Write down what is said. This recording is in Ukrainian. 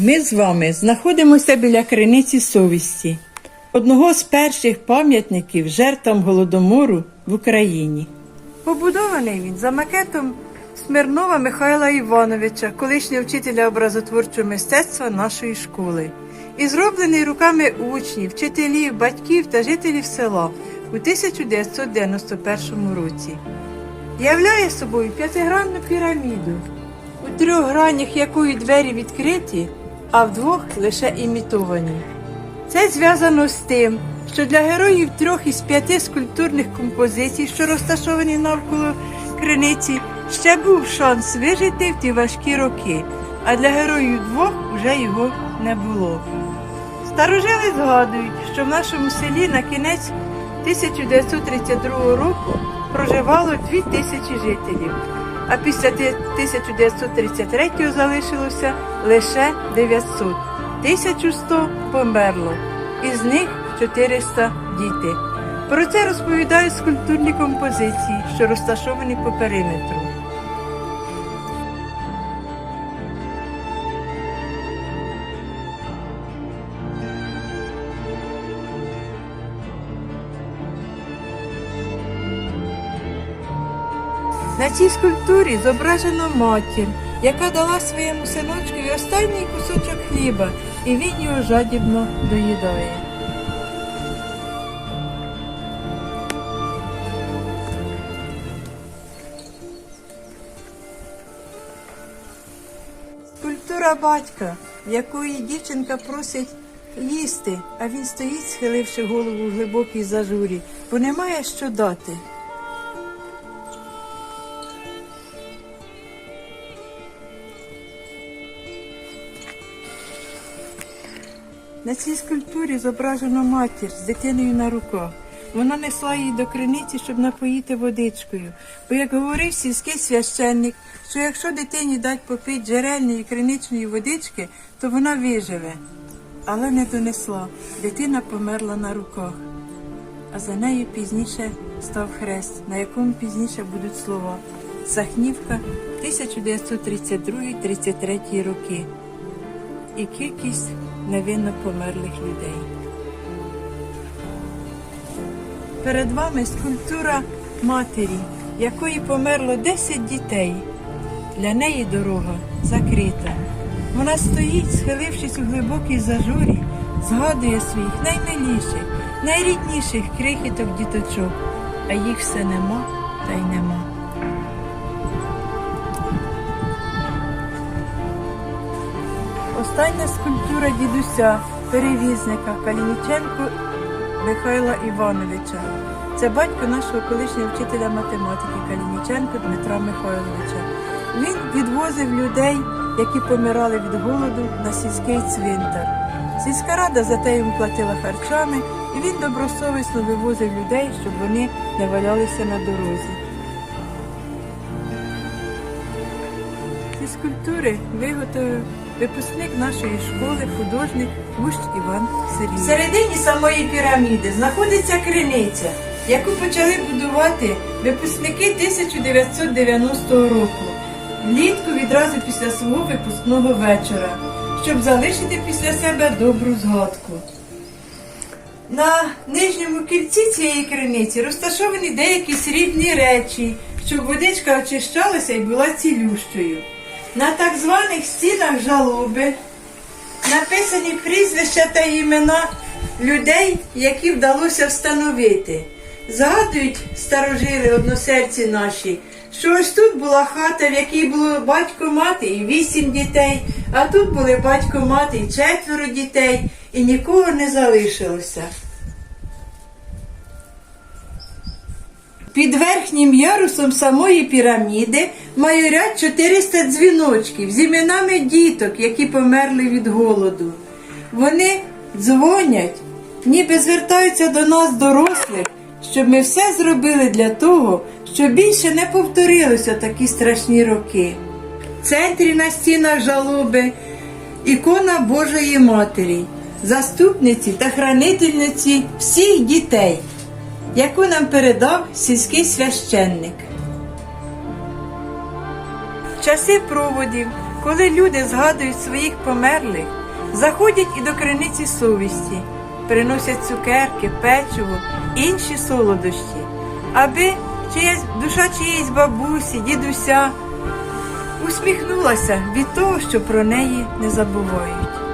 Ми з вами знаходимося біля криниці совісті, одного з перших пам'ятників жертвам голодомору в Україні. Побудований він за макетом Смирнова Михайла Івановича, колишнього вчителя образотворчого мистецтва нашої школи, і зроблений руками учнів, вчителів, батьків та жителів села у 1991 році. Являє собою п'ятигранну піраміду, у трьох гранях якої двері відкриті, а в двох лише імітовані. Це зв'язано з тим, що для героїв трьох із п'яти скульптурних композицій, що розташовані навколо криниці, ще був шанс вижити в ті важкі роки, а для героїв двох вже його не було. Старожили згадують, що в нашому селі на кінець 1932 року проживало 2 тисячі жителів, а після 1933 залишилося лише 900. 1100 померло, із них 400 діти. Про це розповідають скульптурні композиції, що розташовані по периметру. На цій скульптурі зображено матір, яка дала своєму синочкові останній кусочок хліба, і він його жадібно доїдає. Скульптура батька, якої дівчинка просить їсти, а він стоїть, схиливши голову в глибокій зажурі, бо немає що дати. На цій скульптурі зображено матір з дитиною на руках. Вона несла її до криниці, щоб напоїти водичкою. Бо, як говорив сільський священник, що якщо дитині дать попити джерельної криничної водички, то вона виживе. Але не донесла. Дитина померла на руках. А за нею пізніше став хрест, на якому пізніше будуть слова. Сахнівка 1932-33 роки і кількість невинно померлих людей. Перед вами скульптура матері, якої померло 10 дітей. Для неї дорога закрита. Вона стоїть, схилившись у глибокій зажурі, згадує своїх наймиліших, найрідніших крихіток діточок, а їх все нема та й нема. Остання скульптура дідуся, перевізника Калініченко Михайла Івановича. Це батько нашого колишнього вчителя математики Калініченко Дмитра Михайловича. Він відвозив людей, які помирали від голоду, на сільський цвинтар. Сільська рада за те йому платила харчами, і він добросовісно вивозив людей, щоб вони не валялися на дорозі. Ці скульптури виготовив випускник нашої школи, художник Гущ Іван Сергій. В середині самої піраміди знаходиться криниця, яку почали будувати випускники 1990 року, влітку відразу після свого випускного вечора, щоб залишити після себе добру згадку. На нижньому кільці цієї криниці розташовані деякі срібні речі, щоб водичка очищалася і була цілющою. На так званих стінах жалоби написані прізвища та імена людей, які вдалося встановити. Згадують старожили односельці наші, що ось тут була хата, в якій було батько мати і вісім дітей, а тут були батько мати і четверо дітей, і нікого не залишилося. Під верхнім ярусом самої піраміди майорять 400 дзвіночків з іменами діток, які померли від голоду. Вони дзвонять, ніби звертаються до нас, дорослих, щоб ми все зробили для того, щоб більше не повторилися такі страшні роки. В центрі на стінах жалоби ікона Божої Матері, заступниці та хранительниці всіх дітей яку нам передав сільський священник. В часи проводів коли люди згадують своїх померлих, заходять і до криниці совісті, приносять цукерки, печиво, інші солодощі, аби чиясь душа чиєїсь бабусі, дідуся усміхнулася від того, що про неї не забувають.